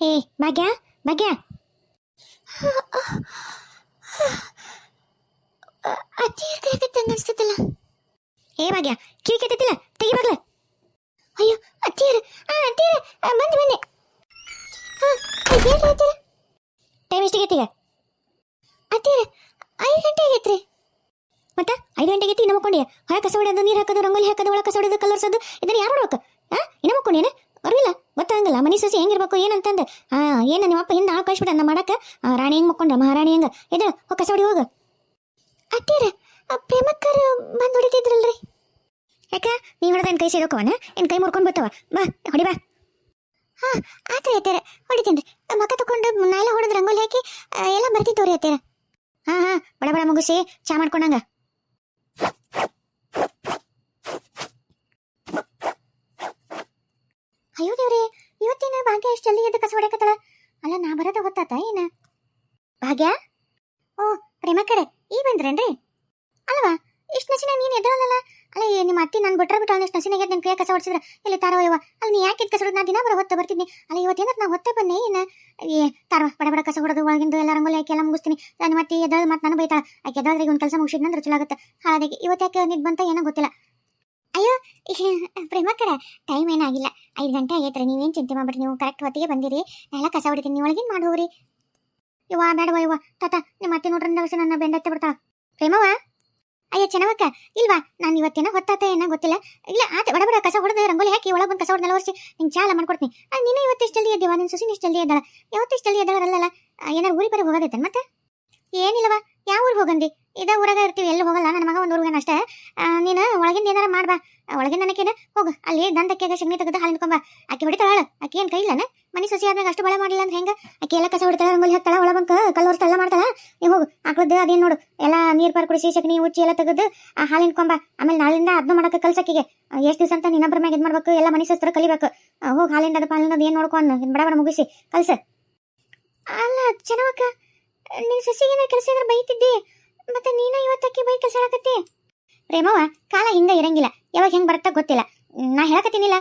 ಏ ಭಾಗ್ಯ ಭಾಗ್ಯ. ಅತ್ತೀರ್ ಕರೆಕತ್ತೆ ಅನ್ಸ್ತೈತಲ್ಲ ಏ ಭಾಗ್ಯ ಕಿವಿ ಕೆತ್ತಿಲ್ಲ ತೆಗಿ ಬಾಗ್ಲ ಅಯ್ಯೋ ಅತ್ತೀರ್ ಆ ಅತ್ತೀರ್ ಬಂದೆ ಬಂದೆ ಟೈಮ್ ಎಷ್ಟಿಗೆ ಈಗ ಅತ್ತೀರ್ ಐದು ಗಂಟೆ ಆಗೈತ್ರಿ ಮತ್ತೆ ಐದು ಗಂಟೆಗೆ ಇನ್ನು ಮಕ್ಕೊಂಡಿ ಹೊರ ಕಸ ಹೊಡೆಯೋದು ನೀರು ಹಾಕೋದು ರಂಗೋಲಿ ಹಾಕೋದು ಒಳ ಕಸ ಹೊಡೆಯೋದು ಕಲರ್ಸೋದು ಇದನ್ನ ಯಾರು ಮಾಡ್ಬೇಕು ಹಾಂ ಇನ್ನು ಅರಿಲ್ಲ ಗೊತ್ತಾಗಲ್ಲ ಮನಿ ಸೊಸಿ ಹೆಂಗಿರ್ಬೇಕು ಏನಂತಂದು ಏನ ನಿಮ್ಮಪ್ಪ ಹಿಂದೆ ಆಳು ಕಳಿಸ್ಬಿಡ ನಮ್ಮ ಮಾಡಕ್ಕೆ? ರಾಣಿ ಹೆಂಗ್ ಮಕ್ಕೊಂಡ್ರ? ಮಹಾರಾಣಿ ಹೆಂಗ? ಇದು ಹೋಗಿ ಕಸ ಹೊಡಿ, ಹೋಗ. ಅತ್ತೀರ್ ಪ್ರೇಮಕ್ಕರ್ ಬಂದು ಹೊಡಿತಿದ್ರಲ್ರಿ? ಯಾಕ? ನೀ ಹೊಡೆದ ಕೈ ಸೇರೋಕವನ? ಏನ್ ಕೈ ಮುರ್ಕೊಂಡ್ ಬರ್ತಾವ ಬಾ, ಹೊಡಿ, ಬಾ. ಹಾ, ಆತರ ಅತ್ತೀರ ಹೊಡಿತೀನಿ. ಮಕ್ಕ ತಕೊಂಡು ನಾ ಎಲ್ಲ ಹೊಡೆದ್ ರಂಗೋಲಿ ಹಾಕಿ ಎಲ್ಲ ಬರ್ತಿತ್ತು ರೀ ಅತ್ತೀರ ಹಾ ಹಾ, ಬಡ ಬಡ ಮುಗಿಸಿ, ಚಾ ಮಾಡ್ಕೊಂಡಂಗ ಅಯ್ಯೋ ದೇವ್ರಿ ಇವತ್ತಿನ ಭಾಗ್ಯ ಜಲ್ದಿ ಎದ್ದು ಕಸ ಹೊಡೆಕತ್ತಳ ಅಲ್ಲ, ನಾ ಬರೋದ ಗೊತ್ತಾತ ಏನ? ಭಾಗ್ಯ? ಓ ಪ್ರೇಮಕರೆ ಈ ಬಂದ್ರೇನ್ರಿ? ಅಲ್ವಾ? ಇಷ್ಟು ನಸಿನ ನೀನು ಎದ್ದಳಲ್ಲ ಅಲ್ಲ ನಿಮ್ಮ ಅತ್ತಿ ನಾನು ಬಿಟ್ರ ಬಿಟ್ಟು ಇಷ್ಟು ನಸಿನಾಗ ನಿನ್ ಕೈ ಕಸ ಹೊಡ್ಸಿದ್ರ? ಇಲ್ಲಿ ತಾರೋ ಇವ ಅಲ್ಲಿ, ನೀ ಯಾಕೆ ಕಸ ಹೊಡೋದು? ನಾ ದಿನ ಬರೋ ಹೊತ್ತ ಬರ್ತೀನಿ ಅಲ್ಲ ಇವತ್ತೇನಾರ ನಾ ಹೊತ್ತೆ ಬನ್ನಿ, ಏನ? ಏ, ತಾರೋ, ಬಡ ಬಡ ಕಸ ಹೊಡೆದು, ಒಳಗಿಂದು ಎಲ್ಲ ರಂಗೋಲಿ ಹಾಕಿ ಎಲ್ಲ ಮುಗಿಸ್ತೀನಿ. ನಾನು ಮತ್ತೆ ಎದ್ದಳು ಮತ್ತೆ ನಾನು ಬೈತಾಳ. ಆಕೆ ಎದ್ದಾಳ್ರಿಗೆ ಒಂದು ಕೆಲಸ ಮುಗಿಸಿದ್ನಂದ್ರೆ ಚಲೋ ಆಗುತ್ತೆ. ಹಾಗಾಗಿ ಇವತ್ತು ಯಾಕೆ ನಿದ್ ಬಂತ ಏನೋ ಗೊತ್ತಿಲ್ಲ. ಅಯ್ಯೋ ಪ್ರೇಮಕರ ಟೈಮ್ ಏನಾಗಿಲ್ಲ. ಐದು ಗಂಟೆ ಆಗೈತ್ರಿ, ನೀವೇನು ಚಿಂತೆ ಮಾಡ್ಬಿಟ್ರಿ ನೀವು ಕರೆಕ್ಟ್ ಹೊತ್ತಿಗೆ ಬಂದಿರಿ. ಎಲ್ಲ ಕಸ ಹೊಡಿತೀನಿ, ನೀವು ಒಳಗಿನ ಮಾಡಿ ಹೋಗ್ರಿ. ಇವ್ವ ಬೇಡವ ಇವ ತಾತ, ನಿಮ್ಮ ಅತ್ತೆ ನೋಡ್ರಿ ದಿವಸ ನನ್ನ ಬೆಂಡತ್ತೆ ಬಿಡ್ತಾ ಪ್ರೇಮವ ಅಯ್ಯ, ಚೆನ್ನವಕ್ಕ, ಇಲ್ವಾ? ನಾನು ಇವತ್ತೇನೋ ಹೊತ್ತಾತ ಏನೋ ಗೊತ್ತಿಲ್ಲ. ಇಲ್ಲ, ಆತ ಬಡ ಬಡ ಕಸ ಹೊಡೆದ ರಂಗೋಲಿ ಹಾಕಿ ಒಳಗೆ ಬಂದು ಕಸ ಹೊಡೆದಲ್ಲ ವರ್ಷಿ ನಿಂಗೆ ಚಾಲ ಮಾಡ್ಕೊಡ್ತೀನಿ. ನೀನು ಇವತ್ತು ಎಷ್ಟು ಜಲ್ದಿ ಎದ್ದೇವ ನಿನ್ನ ಸುಸಿನ ಎಷ್ಟು ಜಲ್ದಿ ಎದ್ದಾಳ ಯಾವತ್ತು ಇಷ್ಟು ಜಲ್ದಿ ಎದ್ದಾಳಲ್ಲ ಏನಾರು ಊರಿಗೆ ಬರೀ ಹೋಗೋದೈತೆ ಮತ್ತೆ? ಏನಿಲ್ಲವಾ ಯಾವ ಊರಿಗೆ ಹೋಗಂದಿ? ಇದೇ ಊರಾಗ ಇರ್ತೀವಿ, ಎಲ್ಲಿ ಹೋಗಲ್ಲ, ನನ್ನ ಮಗ ಒಂದು ಊರಿಗೆ ಅಷ್ಟೇ. ನೀನು ಏನಾರ ಮಾಡ್ಬಾ ಒಳಗೆ ನನಗೇನ ಹೋಗು. ಅಲ್ಲಿ ದಂತಕ್ಕೆಗ ಶಗ್ನಿ ತೆಗೆದು ಹಾಲು ಕೊಂಬ ಆಕೆ ಹೊಡಿತಾಳ ಆಕೆ ಏನು ಕೈ ಇಲ್ಲನ ಮನಿ ಸೊಸಿ ಆದ್ಮೇಲೆ ಅಷ್ಟು ಬಳ ಮಾಡಿಲ್ಲ ಅಂದ್ರೆ ಹೆಂಗ? ಆಕೆ ಎಲ್ಲ ಕಸ ಹೊಡಿತಾಳ, ರಂಗೋಲಿ ಹಾಕ್ತಾಳ, ಒಳ ಬಂಕ ಕಲ್ಲೋರ್ಸ್ ಎಲ್ಲ ಮಾಡ್ತಾಳ. ನೀವು ಹೋಗು. ಆಕಳದ್ದು ಅದೇನು ನೋಡು. ಎಲ್ಲ ನೀರು ಪಾರ್ ಕುಡಿಸಿ ಶಗ್ನಿ ಉಚ್ಚಿ ಎಲ್ಲ ತೆಗೆದು ಆ ಹಾಲು ನಿಂತ್ಕೊಂಬ ಆಮೇಲೆ ನಾಳಿಂದ ಅದ್ನ ಮಾಡಕ್ಕೆ ಕಲ್ಸಕ್ಕಿಗೆ ಎಷ್ಟು ದಿವಸ ಅಂತ ನಿನ್ನೊಬ್ಬರ ಮ್ಯಾಗ ಇದು ಮಾಡ್ಬೇಕು. ಎಲ್ಲ ಮನಿ ಸಸ್ತ್ರ ಕಲಿಬೇಕು. ಹೋಗಿ ಹಾಲಿಂದ ಅದು ಪಾಲಿಂದ ಏನು ನೋಡ್ಕೊಂಡು ಬಡ ಬಡ ಮುಗಿಸಿ. ಕಲ್ಸ. ಅಲ್ಲ ಚೆನ್ನವಕ್ಕ ನಿನ್ನ ಸೊಸಿಗೆ ಏನಾರ ಕೆಲಸ ಏನಾರ ಬೈತಿದ್ದಿ? ಮತ್ತೆ ನೀನ ಇವತ್ತಕ್ಕೆ ಬೈ ಕೆಲಸ ಹೇಳಕತ್ತಿ ಪ್ರೇಮವ್ವ, ಕಾಲ ಹಿಂಗ ಇರಂಗಿಲ್ಲ. ಯಾವಾಗ ಹೆಂಗ್ ಬರುತ್ತಾ ಗೊತ್ತಿಲ್ಲ. ನಾ ಹೇಳಕತ್ತೀನಿಲ್ಲ.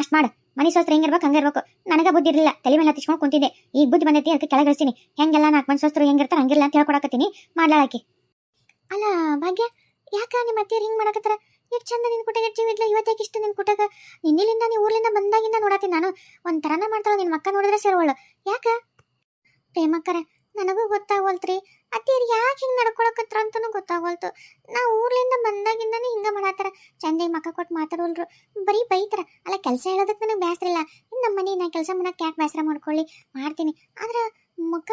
ಅಷ್ಟ್ ಮಾಡು. ಮನೆ ಸೋಸ್ತ್ರ ಹೆಂಗಿರ್ಬೇಕು ಹಂಗಿರ್ಬೇಕು ನನಗೆ ಬುದ್ಧಿ ಇರಲಿಲ್ಲ. ತಲೆ ಮೇಲೆ ಹತ್ತಿಸ್ಕೊಂಡು ಕುಂತಿದ್ದೆ. ಈಗ ಬುದ್ಧಿ ಬಂದೈತಿ, ಅದಕ್ಕೆ ಕೆಳಗಿಳಿಸ್ತೀನಿ. ಹೆಂಗೆಲ್ಲ ನಾಲ್ಕು ಮನೆ ಸೋಸ್ತ್ರ ಹೆಂಗಿರ್ತಾರೆ ಹಂಗಿಲ್ಲ ಅಂತ ಹೇಳ್ಕೊಡಕತ್ತೀನಿ. ಮಾಡ್ಲಾಕಿ ಅಲ್ಲ, ಭಾಗ್ಯ, ಯಾಕ ನಿಮ್ಮ ಅತ್ತೆ ಹಿಂಗ್ ಮಾಡಕತ್ತಾರ? ಎಷ್ಟು ಚಂದ ನಿನ್ ಕುಟಾಗ ಜೀವಿದ್ಲ ಇವತ್ತೇಕೆ ಇಷ್ಟು ನಿನ್ ಕುಟಾಗ? ನಿನ್ನಿಲಿಂದ ನೀ ಊರ್ಲಿಂದ ಬಂದಾಗಿಂದ ನೋಡತ್ತೀನಿ ನಾನು. ಒಂದ್ ತರನ ಮಾಡ್ತಾಳ ನಿನ್ ಮಕ್ಕ ನೋಡಿದ್ರೆ ಸೇರೋಳು ಯಾಕ? ಪ್ರೇಮಕ್ಕರ ನನಗೂ ಗೊತ್ತಾಗೋಲ್ತ್ರಿ. ಅತ್ತೆಯರು ಯಾಕೆ ಹಿಂಗೆ ನಡ್ಕೊಳಕತ್ರ ಅಂತನೂ ಗೊತ್ತಾಗೋಲ್ತು. ನಾ ಊರ್ಲಿಂದ ಬಂದಾಗಿಂದನೇ ಹಿಂಗೆ ಮಾಡತ್ತಾರ. ಚಂದಾಗಿ ಮಕ್ಕ ಕೊಟ್ಟು ಮಾತಾಡೋಲ್ರು. ಬರೀ ಬೈತಾರ. ಅಲ್ಲ ಕೆಲಸ ಹೇಳೋದಕ್ಕೆ ನನಗೆ ಬೇಸರ ಇಲ್ಲ ಇನ್ನು ನಮ್ಮ ಮನೆ ನಾ ಕೆಲಸ ಮಾಡಕ್ಕೆ ಯಾಕೆ ಬೇಸರ ಮಾಡ್ಕೊಳ್ಳಿ? ಮಾಡ್ತೀನಿ. ಆದ್ರೆ ಮುಖ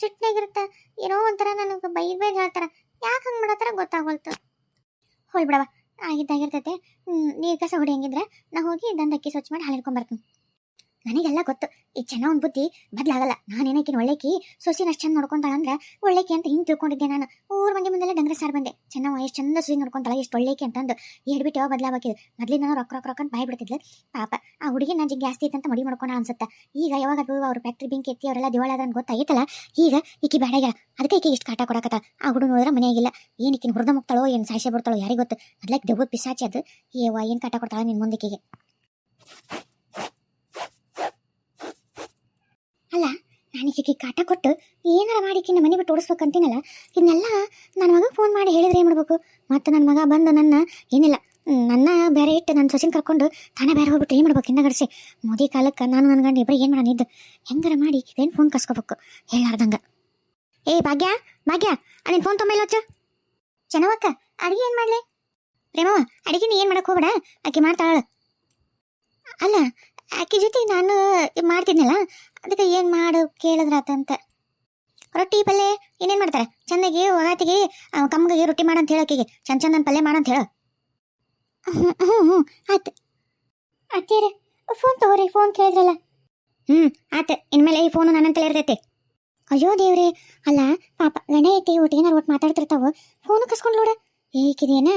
ಸಿಟ್ನಾಗಿರುತ್ತೆ. ಏನೋ ಒಂಥರ ನನಗೆ ಬೈ ಬೈದ್ ಹೇಳ್ತಾರ. ಯಾಕೆ ಹಂಗೆ ಮಾಡತ್ತಾರ ಗೊತ್ತಾಗೋಲ್ತು. ಹೋಲ್ ಬಿಡವ ಆಗಿದ್ದಾಗಿರ್ತೈತೆ. ನೀರು ಕಸ ಹೊಡಿಯಂಗಿದ್ರೆ ನಾ ಹೋಗಿ ದಂದಕ್ಕಿ ಸ್ವಚ್ಛ ಮಾಡಿ ಹಾಲಿಡ್ಕೊಂಡ್ ಬರ್ತೀನಿ. ನನಗೆಲ್ಲ ಗೊತ್ತು. ಈ ಚೆನ್ನ ಒಂದು ಬುದ್ಧಿ ಬದಲಾಗಲ್ಲ. ನಾನೇನಕಿನ ಒಳ್ಳೆಕಿ, ಸೊಸಿನ ಅಷ್ಟು ಚಂದ ನೋಡ್ಕೊಂತಾಳ ಅಂದ್ರೆ ಒಳ್ಳೆಕಿ ಅಂತ ಹಿಂಗೆ ತಿಳ್ಕೊಂಡಿದ್ದೆ ನಾನು. ಊರು ಮಂದಿ ಮುಂದೆಲ್ಲ ಡಂಗ್ರ ಸಾರ್ ಬಂದೆ. ಚೆನ್ನವ ಎಷ್ಟು ಚಂದ ಸುಸಿ ನೋಡ್ಕೊಂತಾಳ, ಎಷ್ಟು ಒಳ್ಳೆಕಿ ಅಂತಂದು. ಹೇಳ್ಬಿಟ್ಟು ಯಾವ ಬದಲಾಗಬೇಕಿದೆ? ಮೊದ್ಲಿಂದ ನಾನು ರೊಕ್ಕ ರೊಕ್ಕ ರೊಕ್ಕ ಅಂತ ಬಾಯ್ಬಿಡ್ತಿದ್ಲು ಪಾಪ, ಆ ಹುಡುಗಿ ನಾನು ಜಾಸ್ತಿ ಐತೆ ಅಂತ ಮಡಿ ಮಾಡ್ಕೊಂಡ ಅನ್ಸುತ್ತೆ? ಈಗ ಯಾವಾಗ ಅವ್ರ ಫ್ಯಾಕ್ಟ್ರಿ ಬೆಂಕಿ ಎತ್ತಿ ಅವರೆಲ್ಲ ದಿವಾಳ ಅದ್ರ ಗೊತ್ತಾಯ್ತಲ್ಲ? ಈಗ ಈಕಿ ಬೇಡಾಗ್ಯಾಳ ಅದಕ್ಕೆ ಈಕೆ ಇಷ್ಟು ಕಾಟ ಕೊಡಕತ್ತ ಆ ಹುಡುಗ ನೋಡಿದ್ರೆ ಮನೆಯಾಗಿಲ್ಲ. ಏನು ಈಕಿನ ಹುರಿದ ಮುಕ್ತಾಳೋ ಏನು ಸಾಯಿಸೆ ಬಿಡ್ತಾಳೋ, ಯಾರಿಗೆ ಗೊತ್ತು? ಅದ್ಲಕ್ಕೆ ದೆವ್ವ ಪಿಸಾಚಿ ಅದು. ಏವ ಏನು ಕಾಟ ಕೊಡ್ತಾಳೆ ನಿನ್ನ ಮುಂದಕ್ಕಿಗೆ ಅಲ್ಲ ನಾನೀಗ ಕಾಟ ಕೊಟ್ಟು ಏನಾರ ಮಾಡಿ ಕಿನ್ನ ಮನೆ ಬಿಟ್ಟು ಓಡಿಸ್ಬೇಕಂತೀನಲ್ಲ ಇದನ್ನೆಲ್ಲ ನನ್ನ ಮಗ ಫೋನ್ ಮಾಡಿ ಹೇಳಿದ್ರೆ ಏನು ಮಾಡ್ಬೇಕು? ಮತ್ತು ನನ್ನ ಮಗ ಬಂದು ನನ್ನ, ಏನಿಲ್ಲ ನನ್ನ ಬೇರೆ ಇಟ್ಟು ನನ್ನ ಸೊಸಿನ ಕರ್ಕೊಂಡು ತಾನೇ ಬೇರೆ ಹೋಗ್ಬಿಟ್ಟು ಏನು ಮಾಡ್ಬೇಕು ಹಿಂದಗಡಿಸಿ ಮೋದಿ ಕಾಲಕ್ಕೆ ನಾನು ನನ್ನ ಗಂಡ ಇಬ್ಬರು ಏನು ಮಾಡೋಣಿದ್ದು ಹೆಂಗಾರ ಮಾಡಿ ಏನು ಫೋನ್ ಕಸ್ಕೋಬೇಕು? ಹೇಳಾರ್ದಂಗ ಏ, ಭಾಗ್ಯ ಭಾಗ್ಯ, ಅದೇನು ಫೋನ್ ತೊಂಬ ಇಲ್ಲ ಹಚ್ಚು? ಚೆನ್ನವಕ್ಕ ಅಡುಗೆ ಏನು ಮಾಡಲಿ? ಪ್ರೇಮವ ಅಡಿಗೆ ನೀ ಏನು ಮಾಡಕ್ಕೆ ಹೋಗ್ಬೇಡ? ಆಕೆ ಮಾಡ್ತಾಳ. ಅಲ್ಲ ಆಕೆ ಜೊತೆ ನಾನು ಮಾಡ್ತಿದ್ನಲ್ಲ, ಅದಕ್ಕೆ ಏನು ಮಾಡು ಕೇಳಿದ್ರಾತಂತ. ರೊಟ್ಟಿ ಪಲ್ಯ ಏನೇನು ಮಾಡ್ತಾರೆ? ಚೆನ್ನಾಗಿ ಒಗಾತಿಗೆ ಕಮ್ಮಗೆ ರೊಟ್ಟಿ ಮಾಡಂತ ಹೇಳಕ್ಕಿಗೆ ಚಂದ ಚಂದನ ಪಲ್ಯ ಮಾಡಂತ ಹೇಳು. ಹ್ಞೂ ಹ್ಞೂ ಹ್ಞೂ ಆಯ್ತು. ಅತ್ತೇರ ಫೋನ್ ತಗೋರಿ ಫೋನ್ ಕೇಳಿದ್ರಲ್ಲ. ಹ್ಞೂ ಆಯ್ತು. ಇನ್ಮೇಲೆ ಈ ಫೋನು ನನ್ನಂತಲೇ ಇರ್ತೈತೆ. ಅಯ್ಯೋ ದೇವ್ರಿ, ಅಲ್ಲ, ಪಾಪ ಗಂಡ ಐತಿ ಒಟ್ಟು ಏನಾರು ಒಟ್ಟು ಮಾತಾಡ್ತಿರ್ತಾವೆ? ಫೋನು ಕಸ್ಕೊಂಡು ನೋಡ. ಏಕಿದೇನ?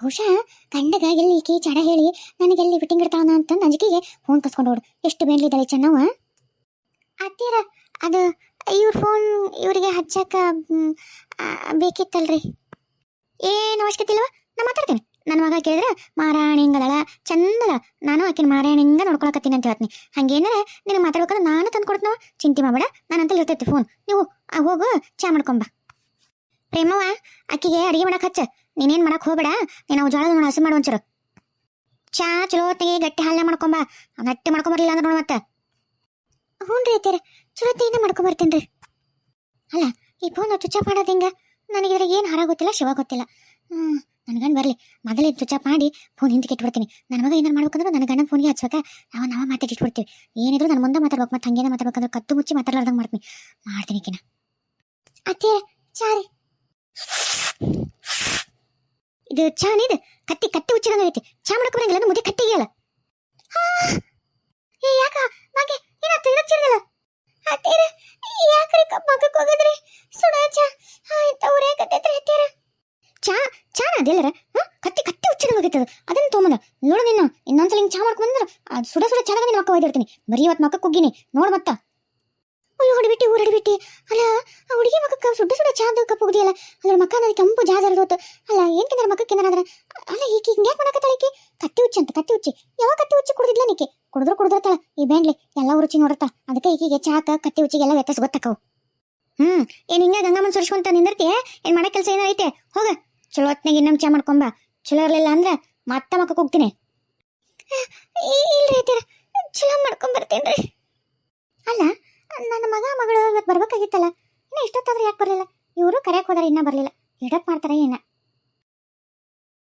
ಬಹುಶಃ ಗಂಡಗ ಎಲ್ಲಿ ಈಕಿ ಚಡ ಹೇಳಿ ನನಗೆ ಎಲ್ಲಿ ಬಿಟ್ಟಿಂಗ್ ಇಡ್ತಾವನ ಅಂತಂದು ಅಂಜಿಕೆಗೆ ಫೋನ್ ಕಸ್ಕೊಂಡು ಹೋಡು. ಎಷ್ಟು ಬೇನ್ಲಿದ್ದಾಳೆ ಚೆನ್ನವ ಅತ್ತೀರ ಅದು ಇವ್ರ ಫೋನ್ ಇವರಿಗೆ ಹಚ್ಚಾಕ ಬೇಕಿತ್ತಲ್ರಿ. ಏನು ಅವಶ್ಯಕತೆ ಇಲ್ವಾ? ನಾ ಮಾತಾಡ್ತೇನೆ. ನನ್ನ ಮಗ ಕೇಳಿದ್ರೆ ಮಾರಾಣಿ ಹಿಂಗದಳ ನಾನು ಆಕಿನ ಮಾರಾಯಣಿಂಗ ನೋಡ್ಕೊಳಕತ್ತೀನಿ ಅಂತ ಹೇಳ್ತೀನಿ. ಹಂಗೇನಾರ ನಿನಗೆ ಮಾತಾಡ್ಬೇಕಂದ್ರೆ ನಾನು ತಂದು ಕೊಡ್ತೀನವ ಚಿಂತೆ ಮಾಡಬೇಡ. ನಾನಂತಲ್ಲಿ ಇರ್ತೈತಿ ಫೋನ್ ನೀವು ಹೋಗು, ಚಾ ಮಾಡ್ಕೊಂಬ ಪ್ರೇಮವ ಆಕಿಗೆ ಅಡುಗೆ ಮಾಡಕ್ ಹಚ್ಚ. ನೀನೇನ್ ಮಾಡಕ್ ಹೋಗಬೇಡ. ನೀನು ಅವು ಜೋಳದ ನೋಡ ಹಸಿ ಮಾಡು ಒಂಚೂರು. ಚಾ ಚಲೋ ಹೊತ್ತಿಗೆ ಗಟ್ಟಿ ಹಾಲನೆ ಮಾಡ್ಕೊಂಬ. ಗಟ್ಟಿ ಮಾಡ್ಕೊಂಬರ್ಲಿಲ್ಲ ಅಂದ್ರೆ ನೋಡಿ ಮತ್ತೆ. ಹ್ಞೂ ರೀ ಅತ್ತೀರ ಚುರತೆಯಿಂದ ಮಾಡ್ಕೊಂಬರ್ತೀನಿ ರೀ. ಅಲ್ಲ, ಈ ಫೋನ್ ಆಫ್ ಮಾಡೋದು ಹಿಂಗೆ? ನನಗೆ ಇದ್ರಾಗ ಏನು ಹರ ಗೊತ್ತಿಲ್ಲ, ಶಿವ ಗೊತ್ತಿಲ್ಲ. ಹ್ಞೂ ನನ್ನ ಗಂಡ ಬರಲಿ. ಮೊದಲೇ ಚುಚ್ಚಪ್ ಮಾಡಿ ಫೋನ್ ಹಿಂದಕ್ಕೆ ಇಟ್ಬಿಡ್ತೀನಿ. ನನ್ನ ಮಗ ಏನಾರು ಮಾಡ್ಬೇಕಂದ್ರೆ ನನ್ನ ಗಂಡನ ಫೋನ್ಗೆ ಹಚ್ಬೇಕಾ. ನಾವು ನಾವು ಮಾತಾಡಿಟ್ಬಿಡ್ತೀವಿ ಏನಿದ್ರು ನನ್ನ ಮುಂದೆ ಮಾತಾಡ್ಬೇಕು. ಮತ್ತೆ ಹಂಗೇನ ಮಾತಾಡ್ಬೇಕಂದ್ರೆ ಕತ್ತು ಮುಚ್ಚಿ ಮಾತಾಡ್ಲಾರ್ದಂಗೆ ಮಾಡ್ತೀನಿ. ಮಾಡ್ತೀನಿ ಕಿನ. ಅತ್ತೆ ಚಾರಿ. ಇದು ಚಾನ್ ಇದು ಕತ್ತಿ ಕತ್ತಿ ಉಚ್ಚಿದಂಗ ಐತಿ. ಚಾ ಮಾಡಕ್ ಬರಂಗಿಲ್ಲ ಮುದಿ ಕತ್ತಿ ಕತ್ತಿಗೆಯಲ್ಲ ಏ, ಯಾಕ? ಮಗೆ ಏನಾಯ್ತು ಇರಚ್ಚಿರಲ್ಲ ಅತ್ತೀರ ಯಾಕ್ರಿ ಮಗಕ್ಕೆ ಹೋಗಿದ್ರಿ? ಸುಡ ಚಾ. ಆಯ್ತ ಉರೇಕತ್ತೈತ್ರಿ ಅತ್ತೀರ ಚಾ ಚಾ ಅದೆಲ್ಲರ ಕತ್ತಿ ಕತ್ತಿ ಉಚ್ಚಿದಂಗ ಆಗೈತದ ಅದನ್ನ ತೊಗೊಂಬಂದ. ನೋಡು ನಿನ್ನ, ಇನ್ನೊಂದ್ಸಲ ಹಿಂಗ್ ಚಾ ಮಾಡ್ಕೊಂಡ್ ಬಂದ್ರ ಅದ್ ಸುಡ ಸುಡ ಚಾದಾಗ ನಿನ್ನ ಮಕ್ಕ ಒಯ್ದಿರ್ತೀನಿ ಬರೀ ಇವತ್ತು ಮಕ್ಕ ಕುಗ್ಗಿನಿ ನೋಡ್ ಮತ್ತ. ಹೊಡಿಬಿಟ್ಟಿ ಅಲ್ಲ ಆ ಹುಡುಗಿ ಮಕ್ಕ ಸುಡ್ಡ ಸುಡ ಚಾದ ಕಪ್ಪು ಹೋಗಿದೆಯಲ್ಲ? ಅದ್ರ ಮಕ್ಕ ನನಗೆ ಕೆಂಪು ಜಾಜ್ ಹೊತ್ತು ಅಲ್ಲ ಏನ್ ಕೆಂದ್ರ ಮಕ್ಕ ಏನಾದ್ರ ಅಲ್ಲ ಈಕಿ ಹಿಂಗ್ಯಾಕ್ ಮಾಡಕತ್ತಾಳ ಈಕಿ? ಕತ್ತಿ ಉಚ್ಚಿ ಅಂತ ಕತ್ತಿ ಉಚ್ಚಿ. ಯಾವ ಕತ್ತಿ ಉಚ್ಚಿ ಕುಡಿದಿಲ್ಲ ನೀಕೆ ಕುಡಿದ್ರು ಕುಡ್ದಿರ್ತಾಳ. ಈ ಬ್ಯಾಂಡ್ಲಿ ಎಲ್ಲ ರುಚಿ ನೋಡತ್ತ ಅದಕ್ಕೆ ಈಕಿಗೆ ಚಾಕ ಕತ್ತಿ ಉಚ್ಚಿಗೆಲ್ಲ ವ್ಯತ್ಯಾಸ ಗೊತ್ತಾಕವು. ಹ್ಮ್ ಏನ್ ಹಿಂಗ ಗಂಗಮ್ಮನ್ ಸುರಿಸ್ಕೊಂತ ನಿಂದಿರ್ತಿ? ಏನ್ ಮಾಡೋ ಕೆಲಸ ಏನೋ ಐತೆ? ಹೋಗ. ಚಲೋ ಹೊತ್ನಾಗ ಇನ್ನೊಂದ್ ಚಾ ಮಾಡ್ಕೊಂಬ ಚಲೋ ಇರ್ಲಿಲ್ಲ ಅಂದ್ರೆ ಮತ್ತ ಮಕ್ಕ ಹೋಗ್ತೀನಿ. ಇಲ್ರಿ ಚಲೋ ಮಾಡ್ಕೊಂಡ್ ಬರ್ತೇನ್ರಿ. ಅಲ್ಲ ನನ್ನ ಮಗ ಮಗಳು ಇವತ್ತು ಬರ್ಬೇಕಾಗಿತ್ತಲ್ಲ, ಇನ್ನೂ ಇಷ್ಟೊತ್ತಾದ್ರೆ ಯಾಕೆ ಬರಲಿಲ್ಲ? ಇವರು ಕರೆಯಕ್ಕೆ ಹೋದ್ರೆ, ಇನ್ನೂ ಬರಲಿಲ್ಲ. ಎಡಕ್ ಮಾಡ್ತಾರೆ ಏನ?